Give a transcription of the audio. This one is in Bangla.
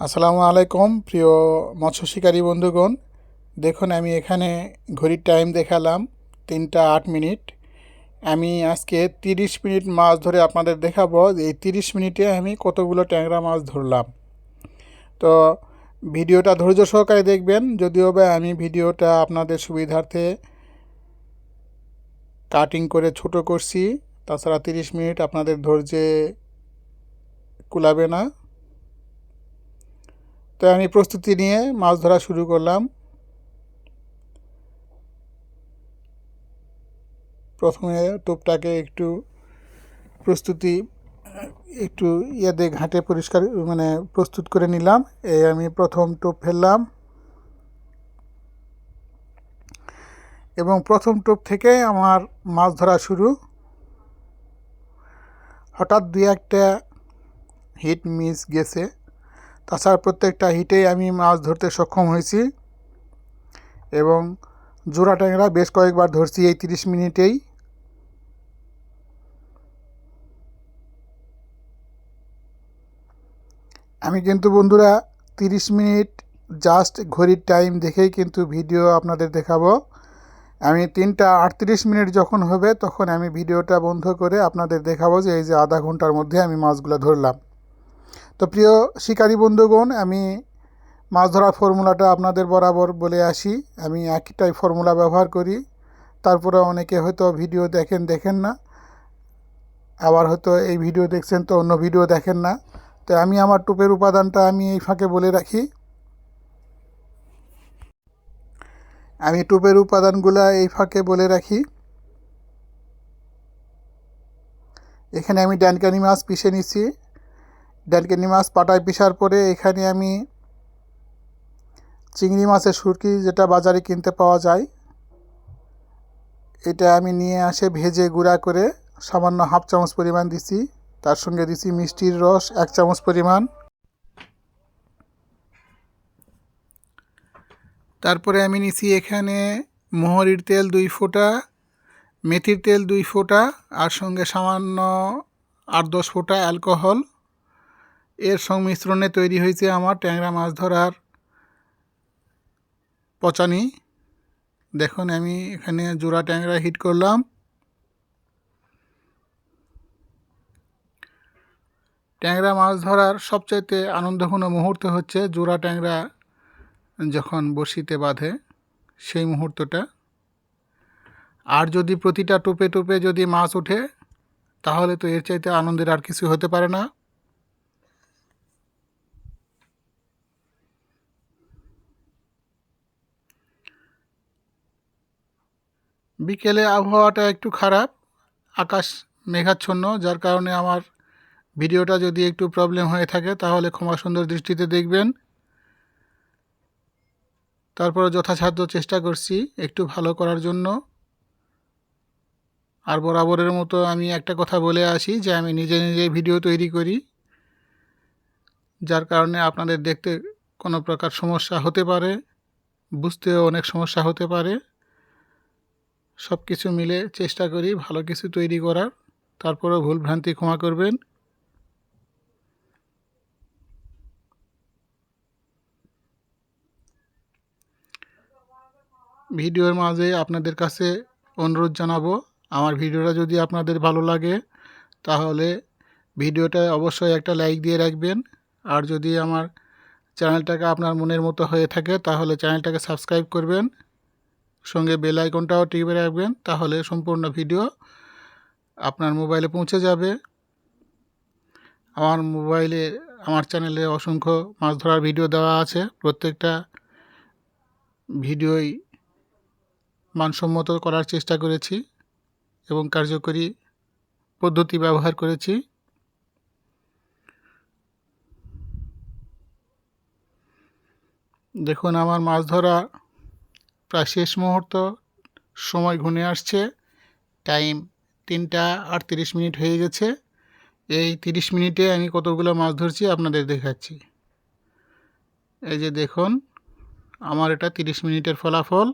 আসসালামু আলাইকুম, প্রিয় মৎস্য শিকারী বন্ধুগণ। দেখুন, আমি এখানে ঘড়ির টাইম দেখালাম, তিনটা আট মিনিট। আমি আজকে তিরিশ মিনিট মাছ ধরে আপনাদের দেখাবো। যে এই তিরিশ মিনিটে আমি কতগুলো ট্যাংরা মাছ ধরলাম। তো ভিডিওটা ধৈর্য সহকারে দেখবেন। যদিও বা আমি ভিডিওটা আপনাদের সুবিধার্থে কাটিং করে ছোট করছি, তাছাড়া তিরিশ মিনিট আপনাদের ধৈর্যে কুলাবে না। তো আমি প্রস্তুতি নিয়ে মাছ ধরা শুরু করলাম। প্রথমে টোপটাকে একটু প্রস্তুতি, একটু ইয়েতে ঘাটে পরিষ্কার মানে প্রস্তুত করে নিলাম। এই আমি প্রথম টোপ ফেললাম। এবং প্রথম টোপ থেকে আমার মাছ ধরা শুরু। হঠাৎ দুই একটা হিট মিস গেছে। তাছাড়া প্রত্যেকটা হিটেই আমি মাছ ধরতে সক্ষম হয়েছি এবং জোড়া ট্যাংরা বেশ কয়েকবার ধরছি এই তিরিশ মিনিটেই। আমি কিন্তু বন্ধুরা তিরিশ মিনিট জাস্ট ঘড়ির টাইম দেখেই কিন্তু ভিডিও আপনাদের দেখাবো। আমি তিনটা আটত্রিশ মিনিট যখন হবে তখন আমি ভিডিওটা বন্ধ করে আপনাদের দেখাবো যে এই যে আধা ঘণ্টার মধ্যে আমি মাছগুলো ধরলাম। তো প্রিয় শিকারী বন্ধুগণ, আমি মাছ ধরার ফর্মুলাটা আপনাদের বরাবর বলে আসি। আমি একটাই ফর্মুলা ব্যবহার করি। তারপরে অনেকে হয়তো ভিডিও দেখেন দেখেন না। আবার হয়তো এই ভিডিও দেখছেন তো অন্য ভিডিও দেখেন না। তো আমি আমার টুপের উপাদানটা আমি এই ফাঁকে বলে রাখি। আমি টুপের উপাদানগুলো এই ফাঁকে বলে রাখি। এখানে আমি ডানকানি মাছ পিষে নিচ্ছি। ডানকানি মাছ পাটায় পিসার পরে এখানে আমি চিংড়ি মাছের সুরকি যেটা বাজারে কিনতে পাওয়া যায়, এটা আমি নিয়ে আসে ভেজে গুঁড়া করে সামান্য হাফ চামচ পরিমাণ দিছি। তার সঙ্গে দিছি মিষ্টির রস, এক চামচ পরিমাণ। তারপরে আমি নিছি এখানে মোহরির তেল দুই ফোঁটা, মেথির তেল দুই ফোঁটা, আর সঙ্গে সামান্য আট দশ ফোঁটা অ্যালকোহল। এর সংমিশ্রণে তৈরি হয়েছে আমার ট্যাংরা মাছ ধরার পচানি। দেখুন, আমি এখানে জোড়া ট্যাংরা হিট করলাম। ট্যাংরা মাছ ধরার সবচাইতে আনন্দঘন মুহূর্ত হচ্ছে জোড়া ট্যাংরা যখন বড়শিতে বাঁধে, সেই মুহূর্তটা। আর যদি প্রতিটা টোপে টোপে যদি মাছ ওঠে, তাহলে তো এর চাইতে আনন্দের আর কিছু হতে পারে না। বিকেলে আবহাওয়াটা একটু খারাপ, আকাশ মেঘাচ্ছন্ন, যার কারণে আমার ভিডিওটা যদি একটু প্রবলেম হয়ে থাকে, তাহলে ক্ষমা সুন্দর দৃষ্টিতে দেখবেন। তারপরে যথাসাধ্য চেষ্টা করছি একটু ভালো করার জন্য। আর বরাবরের মতো আমি একটা কথা বলে আসি যে, আমি নিজে নিজে ভিডিও তৈরি করি, যার কারণে আপনাদের দেখতে কোনো প্রকার সমস্যা হতে পারে, বুঝতেও অনেক সমস্যা হতে পারে। সব কিছু মিলে চেষ্টা করি ভালো কিছু তৈরি করার। তারপরেও ভুল ভ্রান্তি ক্ষমা করবেন। ভিডিওর মাঝে আপনাদের কাছে অনুরোধ জানাব, আমার ভিডিওটা যদি আপনাদের ভালো লাগে, তাহলে ভিডিওটা অবশ্যই একটা লাইক দিয়ে রাখবেন। আর যদি আমার চ্যানেলটাকে আপনার মনের মতো হয়ে থাকে, তাহলে চ্যানেলটাকে সাবস্ক্রাইব করবেন। সঙ্গে বেল আইকনটাও টিপে রাখবেন, তাহলে সম্পূর্ণ ভিডিও আপনার মোবাইলে পৌঁছে যাবে। আমার মোবাইলে, আমার চ্যানেলে অসংখ্য মাছ ধরার ভিডিও দেওয়া আছে। প্রত্যেকটা ভিডিওই মানসম্মত করার চেষ্টা করেছি এবং কার্যকরী পদ্ধতি ব্যবহার করেছি। দেখুন, আমার মাছ ধরা প্রায় শেষ মুহূর্ত, সময় ঘুনে আসছে। টাইম তিনটা আটত্রিশ মিনিট হয়ে গেছে। এই তিরিশ মিনিটে আমি কতগুলো মাছ ধরছি আপনাদের দেখাচ্ছি। এই যে দেখুন, আমার এটা তিরিশ মিনিটের ফলাফল।